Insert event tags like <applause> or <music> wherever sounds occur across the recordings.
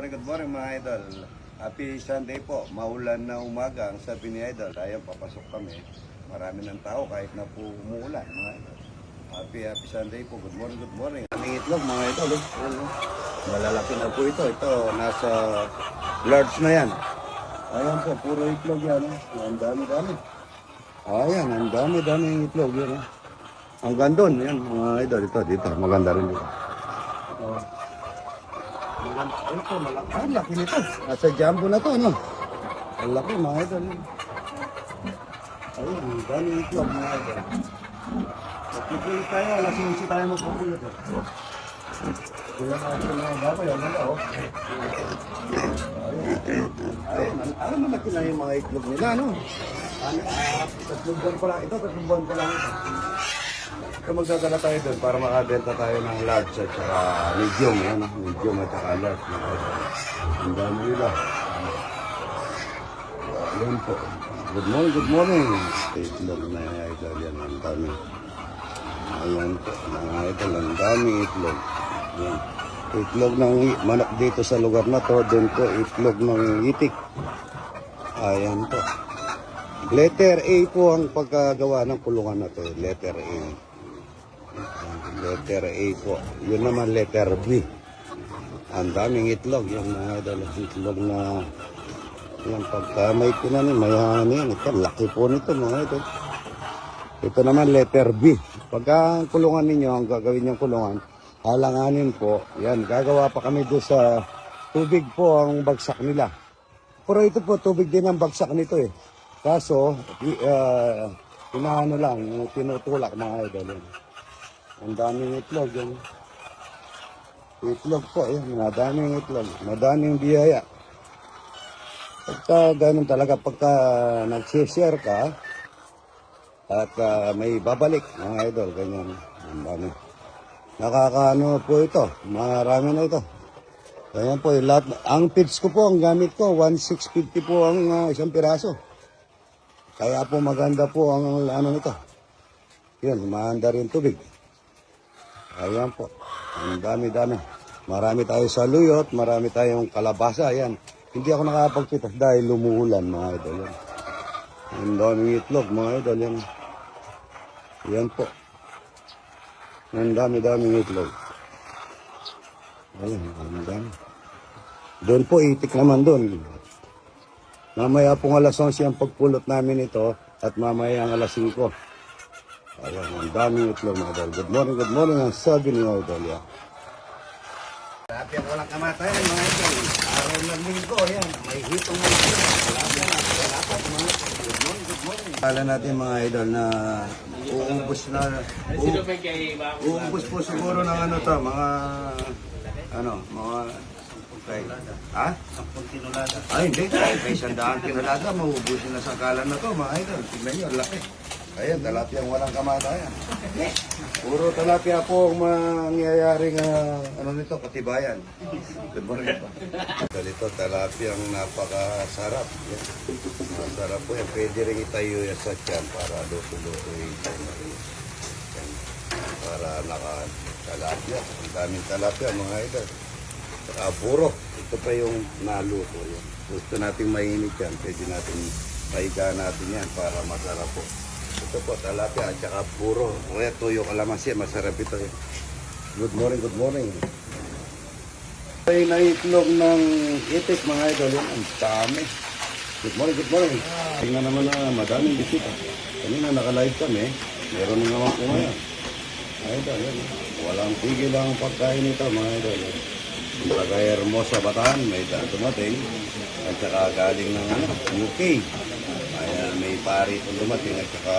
Good morning mga idol. Happy Sunday po. Maulan na umaga ang sabi ni idol. Ayan, papasok kami. Marami ng tao kahit na po umuulan mga idol. Happy, happy Sunday po. Good morning, good morning. Aming itlog mga idol. Ano? Malalaki na po ito. Ito, nasa large na yan. Ayan po, puro itlog yan. Eh. Ang dami-dami. Ayan, ang dami-dami itlog yan. Hanggang doon, yan mga idol. Ito, dito. Maganda rin dito. Oh. Maganda. Ito, malaki. Ang laki nito. Nasa jumbo na to, ano? Ang laki, mga idol. Ayun, ang dami itlog, mga idol. Magpipili tayo, alas 11 tayo magpupuli ito. Kaya natin mga babay, ang ganda, oh. Ayun. Alam mo na yung mga itlog nila, ano? Ano, ah, tatlong buwan pa lang ito, tatlong buwan pa lang ito. Kaya magdadala tayo doon para makabenta tayo ng large at saka medium. Yan, ah, medium at saka large. Ang dami nila. Yan po. Good morning, good morning. Itlog na idol. Yan, ang dami. Ayan po, mga idol, ang dami itlog. Yan. Itlog ng manok dito sa lugar na to. Doon po, itlog ng itik. Ayan po. Letter A po ang pagkagawa ng kulungan na to. Letter A. Letter A po. Yun naman letter B. Ang daming itlog. Yung mga idol, itlog na yung pagka may tinanim, may ano yan. Ito, laki po nito mga idol. Ito naman letter B. Pagka kulungan ninyo, ang gagawin niyong kulungan, halanganin po. Yan, gagawa pa kami doon sa tubig po ang bagsak nila. Pero ito po, tubig din ang bagsak nito eh. Kaso, uh, inaano lang, tinutulak mga idol. Yan. Ang daming itlog yan. Itlog po, yan. Madaming itlog. Madaming biyaya. Pagka ganun talaga, pagka nag-share ka, at ah, may babalik, mga idol, ganyan. Ang dami. Nakakaano po ito, marami na ito. Ganyan po, yung lahat, ang pits ko po, ang gamit ko, 1,650 po ang ah, isang piraso. Kaya po maganda po ang ano nito. Yun, maanda rin tubig. Ayan po. Ang dami-dami. Marami tayo sa luyot, marami tayong kalabasa. Ayan. Hindi ako nakapagpitas dahil lumuulan, mga idol. Yan. Ang daming itlog, mga idol. Yan. Yan po. Ang dami-daming itlog. Ayan, ang dami. Doon po, itik naman doon. Mamaya pong alas 11 ang pagpulot namin ito at mamaya ang alas 5. Ayan, ang daming itlog mga idol. Good morning, good morning ang sabi ni Idol. Yan. Grabe ang walang kamatayan mga idol. Araw ng linggo, yan. May hitong mga idol. Mga. Good morning, good morning. Kala natin mga idol na uumbos na. u- Uumbos po siguro ng ano to, mga ano, mga Okay. Ha? Sampung kinulada. Ay, hindi. May sandaan kinulada. Maubusin na sa kalan na to, mga idol. Tingnan nyo, laki. Ayan, talapia walang kamatayan. Puro talapia po ang mangyayaring ah, ano nito, katibayan. Good morning pa. Ganito, talapia ang napakasarap. Yan. Masarap po yan. Pwede rin itayo yan sa tiyan para luto-luto yung tiyan. Yan. Para naka talapia. Ang daming talapia mga idol. Saka puro. Ito pa yung naluto. Yan. Gusto nating mainit yan. Pwede natin maiga natin yan para masarap po. Ito po, talapia at saka puro. Kaya tuyo kalamansi. Masarap ito. eh. Good morning, good morning. Ay naitlog ng itik mga idol. Yan, ang dami. Good morning, good morning. Tingnan naman na madaming bisita. Kanina naka-live kami. Meron na naman po ngayon. Idol, yan. Walang tigil ang pagkain nito mga idol. Yung taga Hermosa Bataan, may dumating. At saka galing ng ano, UK. Pari po dumating at saka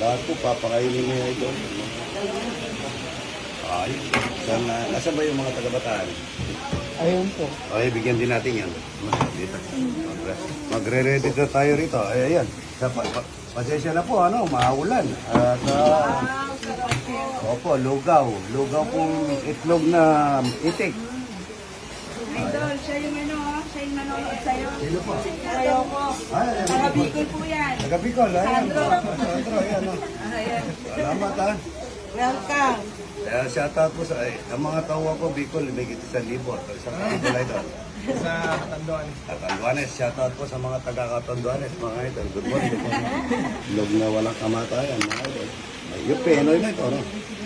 lahat po papakainin niya ito. Ay, saan, na- nasaan ba yung mga taga Bataan? Ayun po. Okay, bigyan din natin yan. Dito. Magre-ready na tayo rito. Ay, ayan. Pa, pa, pasensya na po, ano, maulan. At, ah, opo, lugaw. Lugaw pong itlog na itik. Idol, siya yung ano, nanonood sa'yo. Sino po? Ayoko. Ay, ay, Taga Bicol po yan. Taga Bicol, ayan. Sandro. Sandro, ayan. oh. Ayan. Salamat, ha. Welcome. Kaya shoutout po sa, eh, ang mga tawa ko, Bicol, may kita sa libo. Sa Bicol Idol. Sa Katanduan. Katanduanes, shoutout po sa mga taga Katanduanes, mga idol. Good morning. Log na walang kamatayan, mga idol. Ay, Yung penoy na ito, no?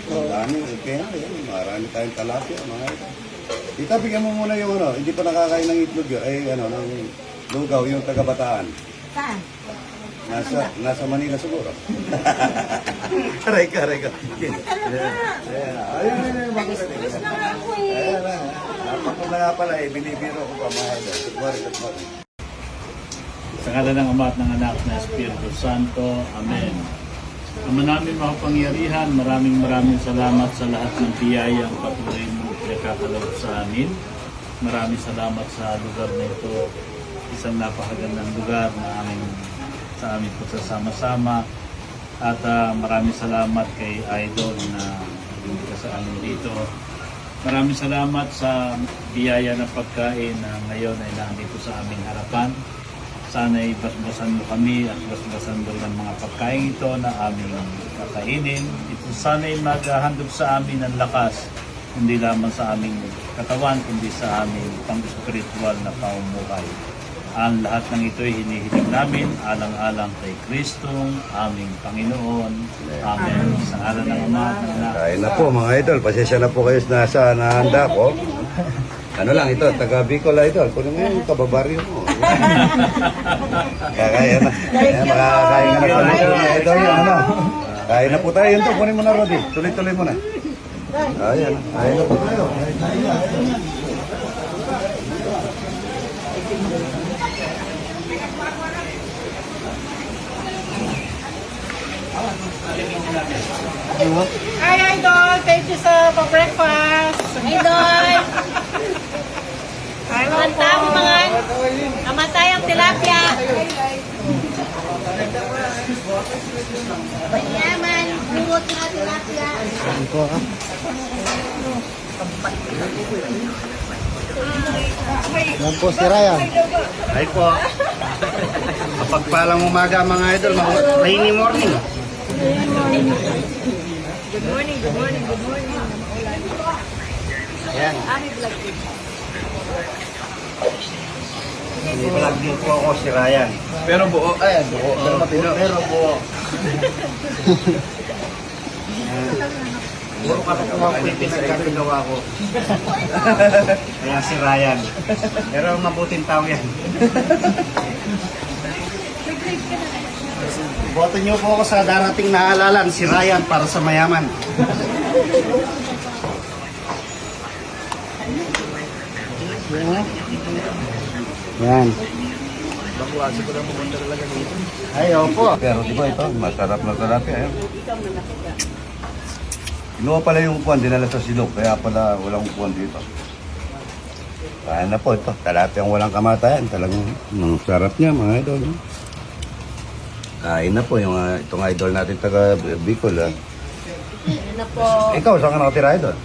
Ang dami, yung penoy, yan. Marami tayong talapia, mga idol. Dito, bigyan mo muna yung ano, hindi pa nakakain ng itlog yun. Ay, ano, ng lugaw, yung taga Bataan. Saan? Nasa, nasa Manila siguro. <laughs> aray ka, aray ka. Ayun, ayun, ayun, bakit? Ayan na. Dapat ko na nga pala, eh, binibiro ko pa. Good morning, good morning. Sa ngala ng Ama at ng Anak na Espiritu Santo. Amen. Ama namin makapangyarihan, maraming maraming salamat sa lahat ng biyayang patuloy mo pinagkakaloob sa amin. Maraming salamat sa lugar na ito. Isang napakagandang lugar na aming sa amin po sama At ah, maraming salamat kay Idol na hindi sa amin dito. Maraming salamat sa biyaya ng pagkain na ngayon ay nandito sa aming harapan. Sana'y basbasan mo kami at basbasan mo ng mga pagkain ito na aming kakainin. Ito sana'y maghahandog sa amin ng lakas, hindi lamang sa aming katawan, kundi sa aming pang-spiritual na pamumuhay. Ang lahat ng ito ay hinihiling namin alang-alang kay Kristong aming Panginoon. Amen. Sa ngalan ng Ama ng Anak. Kain na po mga idol. Pasensya na po kayo sa nasa nahanda ko. Ano lang ito, taga Bicol idol. Kunin mo yung kababaryo mo. Kaya na. Kaya makakain ka na sa Bicol mga idol. Yan, ano. Kain na po tayo. Yun to, kunin mo na Rodi. Tuloy-tuloy mo na. Ayan. Kain na po tayo. Hi, Idol. Thank you sa pa-breakfast. Idol! <laughs> Manta mo mga namatay ang tilapia. Yaman, bumot na tilapia. Yan po si Ryan. Ay po. Kapagpalang umaga mga idol. mga Rainy morning. Good morning, good morning, good morning. Ayan. Ami vlog ko. Din po ako si Ryan. Pero buo. Ay, buo. Pero matino. Pero po. Puro ka pa mga pinagkagawa ko. Kaya si Ryan. Pero mabuting tao yan. Boto niyo po ako sa darating na alalan, si Ryan para sa mayaman. Yan. Bakuwasi ko lang pumunta talaga dito. Ay, opo. Pero di ba ito, masarap na tilapia. Eh. Kinuha pala yung kuwan, dinala sa silog, kaya pala walang kuwan dito. Kaya na po ito, tilapia ang walang kamatayan. Talagang ang sarap niya mga idol. Kain na po yung ah, itong idol natin taga Bicol. Ah. Po? Ikaw, saan ka nakatira idol?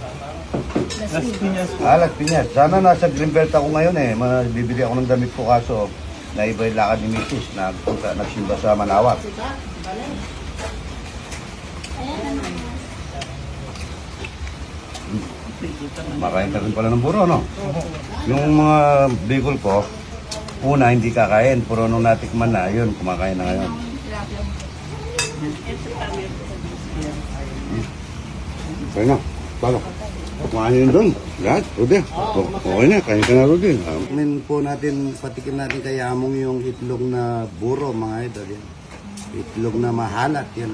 Las Piñas Ah, Las Piñas. Sana nasa Greenbelt ako ngayon eh. Bibili ako ng damit ko kaso na iba yung lakad ni Mrs. Nagpunta, nagsimba sa Manawag. Makain ka rin pala ng buro, no? Yung mga bicol ko, una hindi kakain. Puro nung natikman na, yun, kumakain na ngayon. Okay na, bago. Kumain yun doon. Lahat, Rudy. O- Okay na, kain ka na, Rudy. Amin po natin, patikin natin kay Among yung itlog na buro, mga idol. Yan. Itlog na mahalat, yan.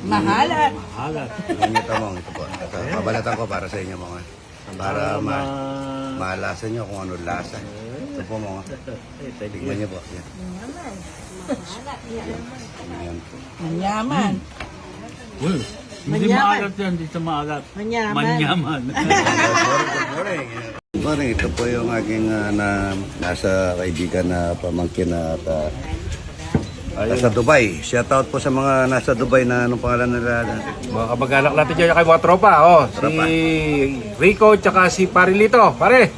Mahalat. Halat. Yan ito mo, ito po. Ito, Pabalatan ko para sa inyo, mga. Para ma malasan nyo kung ano lasa. Ito po, mga. Tignan nyo po. Yan. Yan po. Manyaman. Uy, hindi maalat yan, hindi sa maalat. Manyaman. Manyaman. <laughs> Good morning. Good morning. Ito po yung aking ah, na, nasa kaibigan na pamangkin na at ah, nasa Dubai. Shout out po sa mga nasa Dubai na anong pangalan nila. Mga kamag-anak natin dyan, kay mga tropa. Oh, Tropa. si Rico tsaka si Parilito. Pare.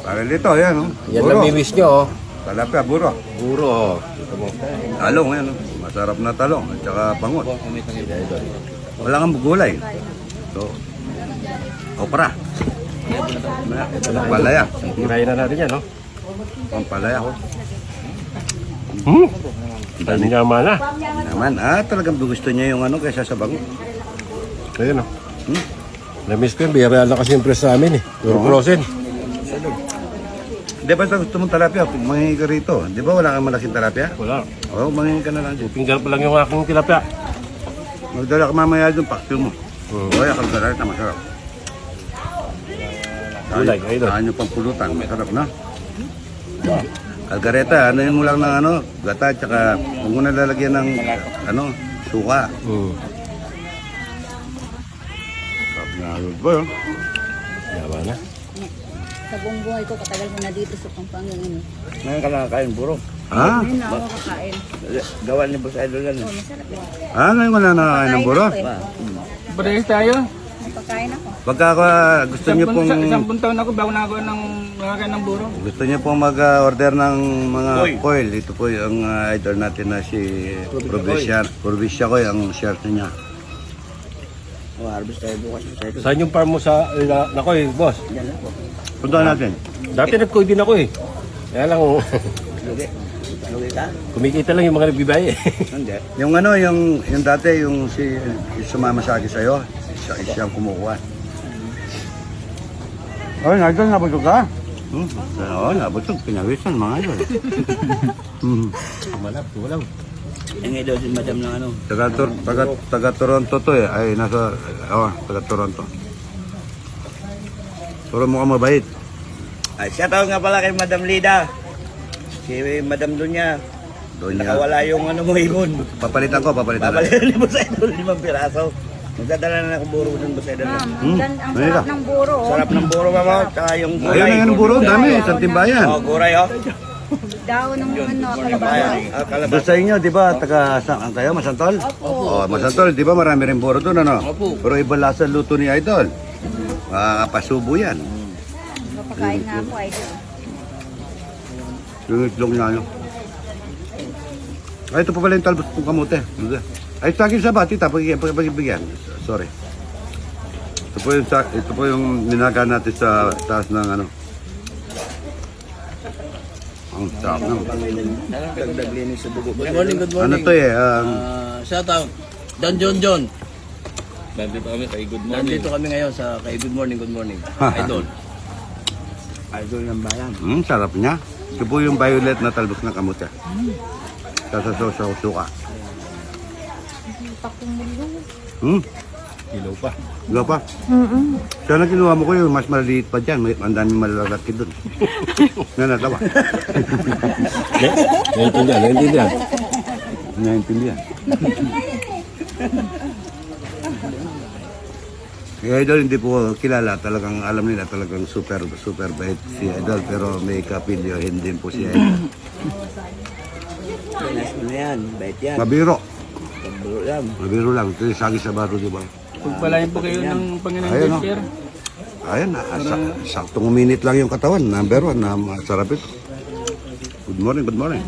Para dito, yan. Oh. Yan Buro. lang mimiss nyo. Oh. Talapia, buro. Puro. Oh. Talong, yan. Oh. Masarap na talong. At saka pangot. Wala kang gulay. Ito. Okra. Pampalaya. Tirahin na natin yan, no? Pampalaya ko. Hmm? Dami nga mana. Naman, ah, talagang gusto niya yung ano kaysa sa bango. Ayun, no? Hmm? Na-miss ko yun. Biyara lang kasi yung press sa amin, eh. Yung frozen. Di ba gusto mong talapia? Mangingi ka rito. Di ba wala kang malaking talapia? Wala. Oo, oh, mangingi ka na lang. Pinggan pa lang yung aking tilapia. Magdala ka mamaya doon, paksyo mo. Oo, kaya kalgareta, masarap. Gulay, idol. Saan yung pampulutan, masarap na. Kalgareta, ano yun mo lang ng ano, gata, tsaka huwag mo na lalagyan ng, ano, suka. Hmm. Sarap na yun ba yun? Yawa na. Sa buong buhay ko, katagal ko na dito sa Pampanga ngayon. Ngayon ka nakakain puro. Ha? Ngayon na ako kakain. Gawa ni Boss Idol yan. eh. Oh, masarap yan. Ah, ngayon wala na kain ng buro? Ako eh. Parehas tayo. Pagkain ako. Pagka ka- gusto niyo Isang, pong... isang, isang buong taon ako bago na ako ng nakakain ng buro. Gusto niyo pong mag-order ng mga coil. Ito po yung uh, idol natin na si Provincia. Provincia ko ang shirt niya. Oh, harvest tayo bukas. Boss Idol. Saan yung farm mo sa... Na, nako eh, boss. Yan lang po. Punta natin. Dati nag-coy din ako eh. Kaya lang, Lugi. <laughs> Lugi ka? kumikita lang yung mga nagbibay eh. <laughs> Hindi. Yung ano, yung, yung dati, yung si yung sumama sa akin sa'yo, siya, siya ang kumukuha. Ay, idol, nabusog ka? Hmm, oo, nabusog. Pinawisan, mga idol. <laughs> hmm. Malap, wala. Yung daw si Madam ng ano. Taga, Tor- taga, taga Toronto to eh. Ay, nasa, oh, taga Toronto. Pero mukhang mabait. Ay, shout out nga pala kay Madam Lida. Si Madam Dunya. Doon niya. Nakawala yung ano mo ibon. Papalitan ko, papalitan. Babalik ni Boss Idol, limang piraso. Magdadala na ng buro ng Boss Idol. Ma'am, Hmm, ang, ang ayun sarap na. ng buro. oh. Sarap ng buro mama. Tsaka yung gulay. Ayun na yung buro, dami, isang timbayan. Oh, guray oh. Daw ng ano, kalabasa. Ah, kalabas. Doon sa inyo, di ba, taga saan kayo, Masantol? Opo. Oh, Masantol, di ba marami rin buro doon, ano? Opo. Pero iba lasa luto ni Idol. Makakapasubo yan. Papakain nga ako, idol. Yung itlog niya, ano? Ay, ito pa pala yung talbos ng kamote. Ay, sa akin sa bati, tapos pagibigyan. Sorry. Ito po yung, ito po yung ninaga natin sa taas ng ano. Ang sarap naman. Dagdag linis sa dugo. Good morning, good Ano morning. to eh, um, Ah, shout out. Don John John. Nandito kami kay Good Nandito kami ngayon sa kay Good Morning, Good Morning. Idol. Idol ng bayan. mm, sarap niya. Ito po yung violet na talbos ng kamote. Sa sa suka. Hmm? Ilaw pa. Wala pa? Sana kinuha mo ko yung mas maliliit pa dyan. May, ang daming malalaki doon. <laughs> na natawa. Naiintindihan, naiintindihan. Naintindihan. <laughs> Si Idol hindi po kilala, talagang alam nila talagang super super bait si Idol pero may kapilyo hindi po si Idol. Nice mo na yan. Bait yan. Mabiro, Paburo yan. mabiro lang. Ito yung sagi sa baro, di ba? Pagpalain po kayo ng Panginoon Ayun, sir. Ayan, ah, sa, saktong minute lang yung katawan. Number one, na masarap ito. Good morning, good morning.